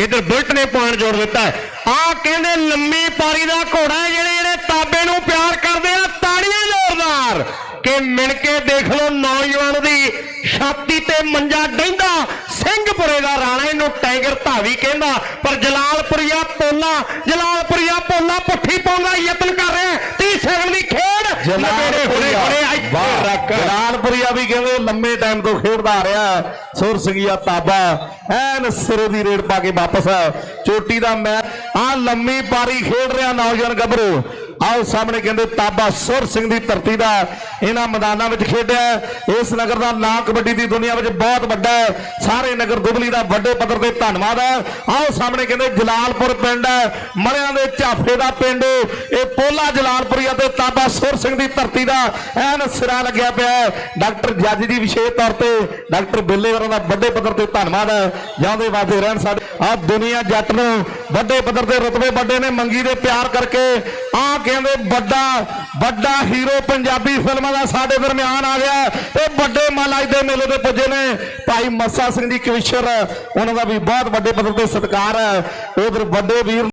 ਇਧਰ ਬੁਲਟ ਨੇ ਪੁਆਇੰਟ ਜੋੜ ਦਿੱਤਾ ਆ ਕਹਿੰਦੇ ਲੰਮੀ ਪਾਰੀ ਦਾ ਘੋੜਾ ਹੈ, ਜਿਹੜੇ ਜਿਹੜੇ ਤਾਬੇ ਨੂੰ ਪਿਆਰ ਕਰਦੇ ਆ ਤਾੜੀਆਂ ਜ਼ੋਰਦਾਰ। ਕਿ ਮਿਣ ਕੇ ਦੇਖ ਲਓ ਨੌਜਵਾਨ ਦੀ ਛਾਤੀ ਤੇ ਮੰਜਾ ਡੈਂਦਾ ਸਿੰਘਪੁਰੇ ਦਾ ਰਾਣਾ ਇਹਨੂੰ ਟਾਈਗਰ ਧਾਵੀ ਕਹਿੰਦਾ। ਪਰ ਜਲਾਲਪੁਰੀਆ ਪੋਲਾ ਜਲਾਲਪੁਰੀਆ ਪੋਲਾ ਪੁੱਠੀ ਪਾਉਣ ਦਾ ਯਤਨ ਕਰ ਰਿਹਾ 30 ਸੈਕਿੰਡ ਦੀ ਖੇਡ। ਨਵੇੜੇ ਜਲਾਲਪੁਰੀਆ ਵੀ ਕਹਿੰਦੇ ਲੰਮੇ ਟਾਈਮ ਤੋਂ ਖੇਡਦਾ ਆ ਰਿਹਾ ਸੁਰ ਸਿੰਘੀਆ ਤਾਬਾ। ਐਨ ਸਿਰੇ ਦੀ ਰੇਡ ਪਾ ਕੇ ਵਾਪਸ। ਚੋਟੀ ਦਾ ਮੈਚ ਆ ਲੰਮੀ ਪਾਰੀ ਖੇਡ ਰਿਹਾ ਨੌਜਵਾਨ ਗੱਭਰੂ। ਆਓ ਸਾਹਮਣੇ ਕਹਿੰਦੇ ਤਾਬਾ ਸੁਰ ਸਿੰਘ ਦੀ ਧਰਤੀ ਦਾ ਇਹਨਾਂ ਮੈਦਾਨਾਂ ਵਿੱਚ ਖੇਡਿਆ ਇਸ ਨਗਰ ਦਾ ਨਾਂ ਕਬੱਡੀ ਦੀ ਦੁਨੀਆ ਵਿੱਚ ਬਹੁਤ ਵੱਡਾ ਹੈ। ਸਾਰੇ ਨਗਰ ਦੁਬਲੀ ਦਾ ਵੱਡੇ ਪੱਧਰ ਤੇ ਧੰਨਵਾਦ ਹੈ। ਆਓ ਸਾਹਮਣੇ ਕਹਿੰਦੇ ਜਲਾਲਪੁਰ ਪਿੰਡ ਹੈ। ਮਲਿਆਂ ਦੇ ਝਾਫੇ ਦਾ ਪਿੰਡ ਇਹ ਪੋਲਾ ਜਲਾਲਪੁਰੀਆ ਤੇ ਤਾਬਾ ਸੁਰ ਸਿੰਘ ਦੀ ਧਰਤੀ ਦਾ ਐਨ ਸਿਰਾ ਲੱਗਿਆ ਪਿਆ ਹੈ। ਡਾਕਟਰ ਜੱਜ ਜੀ ਵਿਸ਼ੇਸ਼ ਤੌਰ ਤੇ ਡਾਕਟਰ ਬਿੱਲੇ ਵਰਾਂ ਦਾ ਵੱਡੇ ਪੱਧਰ ਤੇ ਧੰਨਵਾਦ ਹੈ। ਜਾਂਦੇ ਵਾਦੇ ਰਹਿਣ ਸਾਡੇ ਆ ਦੁਨੀਆ ਜੱਟ ਨੂੰ ਵੱਡੇ ਪੱਧਰ ਤੇ ਰਤਬੇ ਵੱਡੇ ਨੇ, ਮੰਗੀ ਦੇ ਪਿਆਰ ਕਰਕੇ। ਆ ਕਹਿੰਦੇ ਵੱਡਾ ਵੱਡਾ ਹੀਰੋ ਪੰਜਾਬੀ ਫਿਲਮਾਂ ਦਾ ਸਾਡੇ ਦਰਮਿਆਨ ਆ ਗਿਆ। ਤੇ ਵੱਡੇ ਮਲਾਈ ਦੇ ਮੇਲੇ ਤੇ ਪੁੱਜੇ ਨੇ। ਭਾਈ ਮੱਸਾ ਸਿੰਘ ਜੀ ਕਵਿਸ਼ਰ, ਉਹਨਾਂ ਦਾ ਵੀ ਬਹੁਤ ਵੱਡੇ ਪੱਧਰ ਤੇ ਸਤਿਕਾਰ ਹੈ। ਉਧਰ ਵੱਡੇ ਵੀਰ